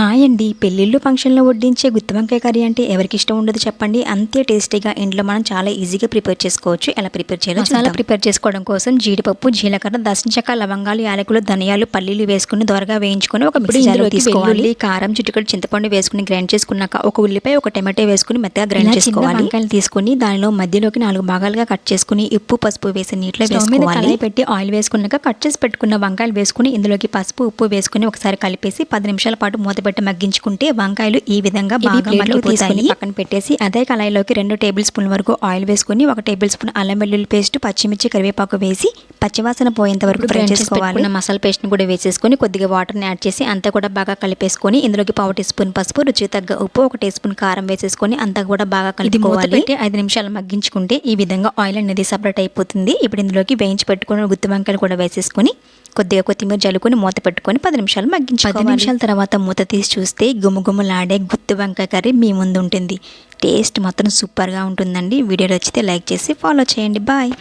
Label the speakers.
Speaker 1: Hi అండి పెళ్ళిళ్ళు ఫంక్షన్లో వడ్డించే గుత్తి వంకాయ కర్రీ అంటే ఎవరికి ఇష్టం ఉండదు చెప్పండి. అంతే టేస్టీగా ఇంట్లో మనం చాలా ఈజీగా ప్రిపేర్ చేసుకోవచ్చు. ఎలా ప్రిపేర్ చేయాలో మసాలా ప్రిపేర్ చేసుకోవడం కోసం జీడిపప్పు జీలకర్ర దశం చెక్క లవంగాలు యాలకులు ధనియాలు పల్లీలు వేసుకుని దోరగా వేయించుకొని ఒక మిక్సీ జార్లో తీసుకోవాలి. కారం చిటికడు చింతపండు వేసుకుని గ్రైండ్ చేసుకున్నాక ఒక ఉల్లిపాయ ఒక టమాటో వేసుకుని మెత్తగా గ్రైండ్ చేసుకోవాలి. వంకాయలు తీసుకుని దానిలో మధ్యలోకి నాలుగు భాగాలుగా కట్ చేసుకుని ఉప్పు పసుపు వేసి నీటిలో వేసుకోవాలి. పెట్టి ఆయిల్ వేసుకున్నాక కట్ చేసి పెట్టుకున్న వంకాయలు వేసుకుని ఇందులోకి పసుపు ఉప్పు వేసుకుని ఒకసారి కలిపేసి పది నిమిషాల పాటు మూత పెట్టి మగ్గించుకుంటే వంకాయలు ఈ విధంగా బాగా మగ్గిపోతాయి పక్కన పెట్టేసి అదే కళాయిలోకి రెండు టేబుల్ స్పూన్ వరకు ఆయిల్ వేసుకుని ఒక టేబుల్ స్పూన్ అల్లం వెల్లుల్లి పేస్ట్ పచ్చిమిర్చి కరివేపాకు వేసి పచ్చివాసన పోయేంత వరకు ఫ్రై చేసుకోవాలి. మసాలా పేస్ట్ని కూడా వేసేసుకొని కొద్దిగా వాటర్ని యాడ్ చేసి అంతా కూడా బాగా కలిపేసుకొని ఇందులోకి పావు టీ స్పూన్ పసుపు రుచికి తగ్గ ఉప్పు ఒక టీ స్పూన్ కారం వేసేసుకొని అంతా కూడా బాగా కలుపుకోవాలి. ఐదు నిమిషాలు మగ్గించుకుంటే ఈ విధంగా ఆయిల్ అనేది సపరేట్ అయిపోతుంది. ఇప్పుడు ఇందులోకి వేయించి పెట్టుకుని గుత్తి వంకాయలు కూడా వేసేసుకొని కొద్దిగా కొత్తిమీర జల్లుకొని మూత పెట్టుకొని పది నిమిషాలు మగ్గించి పది నిమిషాల తర్వాత మూత తీసి చూస్తే గుమగుమలాడే గుత్తి వంకాయ కర్రీ మీ ముందు ఉంటుంది. టేస్ట్ మాత్రం సూపర్గా ఉంటుందండి. వీడియో నచ్చితే లైక్ చేసి ఫాలో చేయండి. బాయ్.